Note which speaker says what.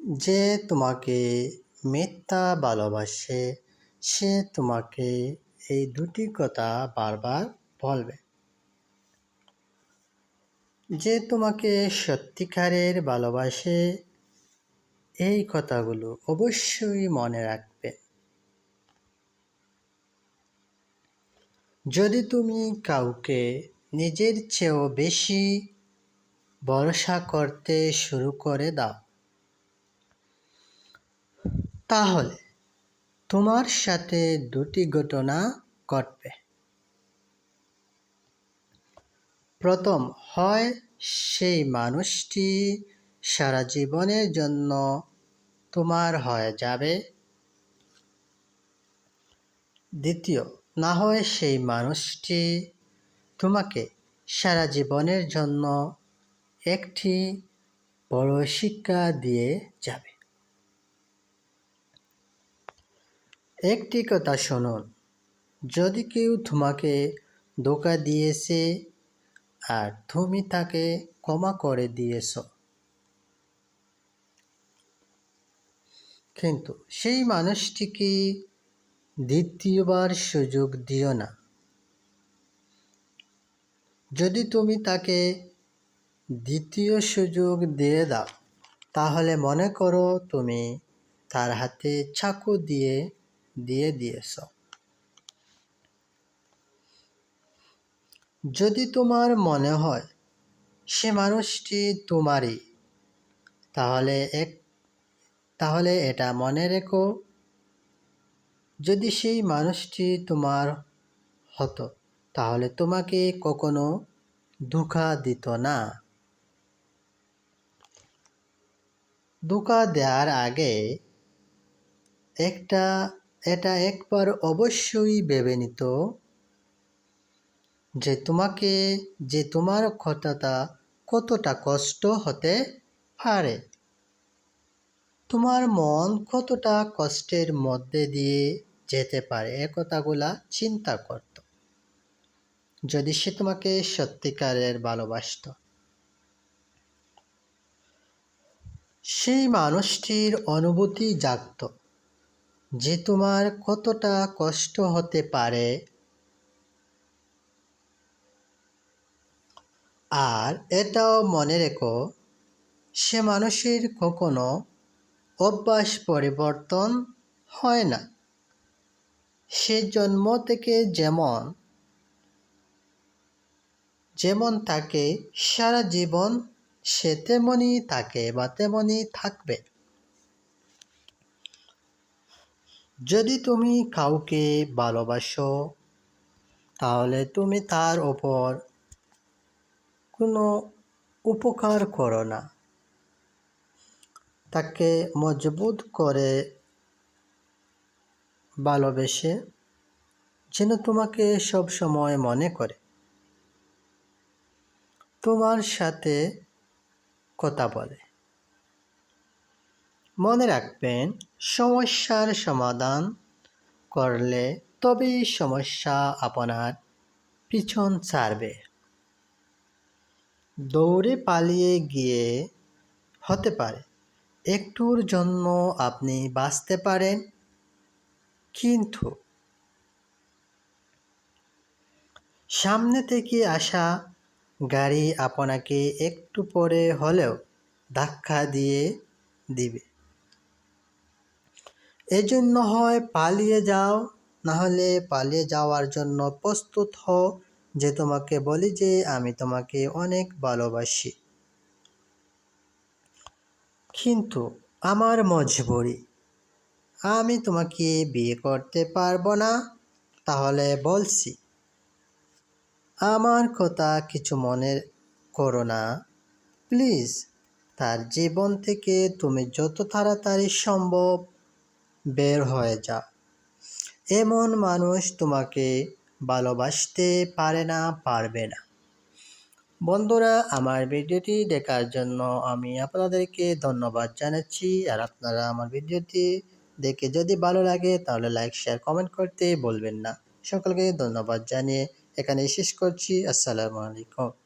Speaker 1: যে তোমাকে মিথ্যা ভালোবাসে, সে তোমাকে এই দুটি কথা বারবার বলবে। যে তোমাকে সত্যিকারের ভালোবাসে, এই কথাগুলো অবশ্যই মনে রাখবে। যদি তুমি কাউকে নিজের চেয়েও বেশি ভরসা করতে শুরু করে দাও তাহলে তোমার সাথে দুটি ঘটনা ঘটবে। প্রথম হয় সেই মানুষটি সারা জীবনের জন্য তোমার হয়ে যাবে। দ্বিতীয়, না হয় সেই মানুষটি তোমাকে সারা জীবনের জন্য একটি বড় শিক্ষা দিয়ে যাবে। একটি কথা শুনুন। যদি কেউ তোমাকে ধোকা দিয়েছে আর তুমি তাকে ক্ষমা করে দিয়েছ। কিন্তু সেই মানুষটিকে দ্বিতীয়বার সুযোগ দিও না। যদি তুমি তাকে দ্বিতীয় সুযোগ দিয়ে দাও, তাহলে মনে করো তুমি তার হাতে চাকু দিয়ে দিয়ে দিয়েছ। যদি তোমার মনে হয় সে মানুষটি তোমারই, তাহলে এক তাহলে এটা মনে রেখো। যদি সেই মানুষটি তোমার হতো, তাহলে তোমাকে কখনো ধোকা দিত না। ধোকা দেওয়ার আগে একটা এটা একবার অবশ্যই ভেবে নিত যে তোমাকে, যে তোমার কথাটা কতটা কষ্ট হতে পারে। তোমার মন কতটা কষ্টের মধ্যে দিয়ে যেতে পারে, এ কথাগুলা চিন্তা করত। যদি সে তোমাকে সত্যিকারের ভালোবাসত। সেই মানুষটির অনুভূতি জাগত। যে তোমার কতটা কষ্ট হতে পারে। আর এটাও মনে রেখো, সে মানুষের কখনো অভ্যাস পরিবর্তন হয় না। সে জন্ম থেকে যেমন যেমন তাকে সারা জীবন সে তেমনই থাকে বা তেমনই থাকবে। যদি তুমি কাউকে ভালোবাসো, তাহলে তুমি তার ওপর কোনো উপকার করো না। তাকে মজবুত করে ভালোবেসে যেন তোমাকে সব সময় মনে করে। তোমার সাথে কথা বলে। মনে রাখবেন, সমস্যার সমাধান করলে তবেই সমস্যা আপনার পিছন ছাড়বে। দৌড়ে পালিয়ে গিয়ে হতে পারে, একটুর জন্য আপনি বাঁচতে পারেন, কিন্তু সামনে থেকে আসা গাড়ি আপনাকে একটু পরে হলেও ধাক্কা দিয়ে দিবে। এজন্য হয় পালিয়ে যাও না হলে পালিয়ে যাওয়ার জন্য প্রস্তুত হও যে তোমাকে বলি যে আমি তোমাকে অনেক ভালোবাসি। কিন্তু আমার মজবুরি, আমি তোমাকে বিয়ে করতে পারব না, তাহলে বলছি, আমার কথা কিছু মনে করো না। প্লিজ, তার জীবন থেকে তুমি যত তাড়াতাড়ি সম্ভব বের হয়ে যা। এমন মানুষ তোমাকে ভালোবাসতে পারে না, পারবে না। বন্ধুরা, আমার ভিডিওটি দেখার জন্য আমি আপনাদেরকে ধন্যবাদ জানাচ্ছি। আর আপনারা আমার ভিডিওটি দেখে যদি ভালো লাগে, তাহলে লাইক শেয়ার কমেন্ট করতে বলবেন না। সকলকে ধন্যবাদ জানিয়ে এখানে শেষ করছি। আসসালামু আলাইকুম।